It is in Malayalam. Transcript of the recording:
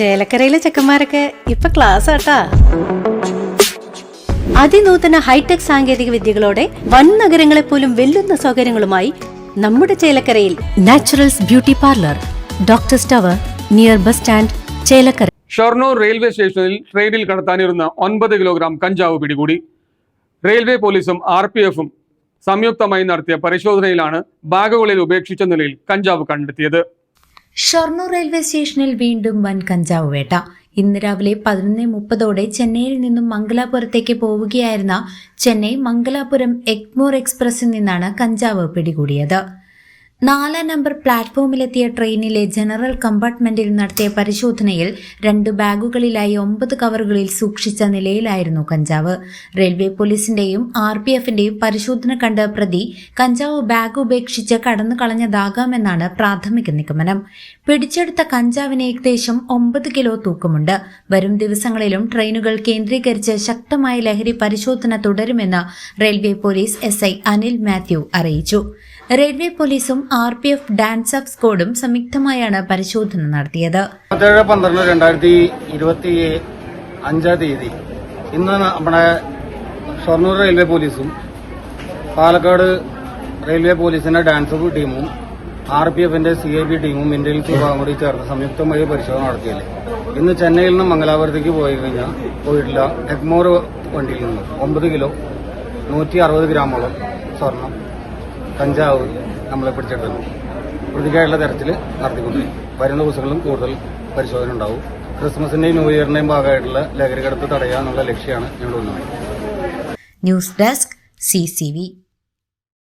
ചേലക്കരയിലെ ചെക്കന്മാരൊക്കെ ഇപ്പൊ ക്ലാസ് ആട്ടാ. അതിനൂതന ഹൈടെക് സാങ്കേതിക വിദ്യകളോടെ വൻ നഗരങ്ങളെ പോലും വെല്ലുന്ന സൗകര്യങ്ങളുമായി നമ്മുടെ ചേലക്കരയിൽ naturals beauty parlour doctor സ്റ്റവർ near bus stand Chelakkara. Shoranur railway സ്റ്റേഷനിൽ ട്രെയിനിൽ കടത്താനിരുന്ന ഒൻപത് കിലോഗ്രാം കഞ്ചാവ് പിടികൂടി. റെയിൽവേ പോലീസും ആർ പി എഫും സംയുക്തമായി നടത്തിയ പരിശോധനയിലാണ് ബാഗുകളിൽ ഉപേക്ഷിച്ച നിലയിൽ കഞ്ചാവ് കണ്ടെത്തിയത്. ഷൊർണൂർ റെയിൽവേ സ്റ്റേഷനിൽ വീണ്ടും വൻ കഞ്ചാവ് വേട്ട. ഇന്ന് രാവിലെ പതിനൊന്ന് മുപ്പതോടെ ചെന്നൈയിൽ നിന്നും മംഗലാപുരത്തേക്ക് പോവുകയായിരുന്ന ചെന്നൈ മംഗലാപുരം എഗ്മോർ എക്സ്പ്രസിൽ നിന്നാണ് കഞ്ചാവ് പിടികൂടിയത്. നാലാം നമ്പർ പ്ലാറ്റ്ഫോമിലെത്തിയ ട്രെയിനിലെ ജനറൽ കമ്പാർട്ട്മെന്റിൽ നടത്തിയ പരിശോധനയിൽ രണ്ട് ബാഗുകളിലായി ഒമ്പത് കവറുകളിൽ സൂക്ഷിച്ച നിലയിലായിരുന്നു കഞ്ചാവ്. റെയിൽവേ പോലീസിന്റെയും ആർ പി എഫിന്റെയും പരിശോധന കണ്ട പ്രതി കഞ്ചാവ് ബാഗ് ഉപേക്ഷിച്ച് കടന്നു കളഞ്ഞതാകാമെന്നാണ് പ്രാഥമിക നിഗമനം. പിടിച്ചെടുത്ത കഞ്ചാവിന് ഏകദേശം ഒമ്പത് കിലോ തൂക്കമുണ്ട്. വരും ദിവസങ്ങളിലും ട്രെയിനുകൾ കേന്ദ്രീകരിച്ച് ശക്തമായ ലഹരി പരിശോധന തുടരുമെന്ന് railway police SI Anil Mathew അറിയിച്ചു. റെയിൽവേ പോലീസും R P F DANSAF സ്ക്വാഡും സംയുക്തമായാണ് പരിശോധന നടത്തിയത്. പത്തേഴ് പന്ത്രണ്ട് രണ്ടായിരത്തി ഇരുപത്തി അഞ്ചാം തീയതി ഇന്ന് നമ്മുടെ ഷൊർണൂർ റെയിൽവേ പോലീസും പാലക്കാട് റെയിൽവേ പോലീസിന്റെ ഡാൻസ് ഓഫ് ടീമും ആർ പി എഫിന്റെ സി ഐ ബി ടീമും ഇന്റലിജൻസ് വിഭാഗം കൂടി ചേർന്ന് സംയുക്തമായി പരിശോധന നടത്തിയില്ലേ? ഇന്ന് ചെന്നൈയിൽ നിന്ന് മംഗലാപുരത്തേക്ക് പോയി കഴിഞ്ഞാൽ പോയിട്ടില്ല. എഗ്മോർ വണ്ടിയിൽ നിന്ന് ഒമ്പത് കിലോ നൂറ്റി അറുപത് ഗ്രാമോളം സ്വർണം കഞ്ചാവ് നമ്മളെ പിടിച്ചെടുക്കുന്നു പ്രതിക്കായുള്ള തരത്തിൽ നടത്തിക്കൊണ്ടിരിക്കും വരുന്ന ദിവസങ്ങളിലും കൂടുതൽ പരിശോധന ഉണ്ടാവും. ക്രിസ്മസിന്റെയും ന്യൂ ഇയറിന്റെയും ഭാഗമായിട്ടുള്ള ലഹരി കടത്ത് തടയാനുള്ള ലക്ഷ്യമാണ് ഞങ്ങൾ ഉന്നയിക്കുന്നത് ന്യൂസ് ഡെസ്ക് സി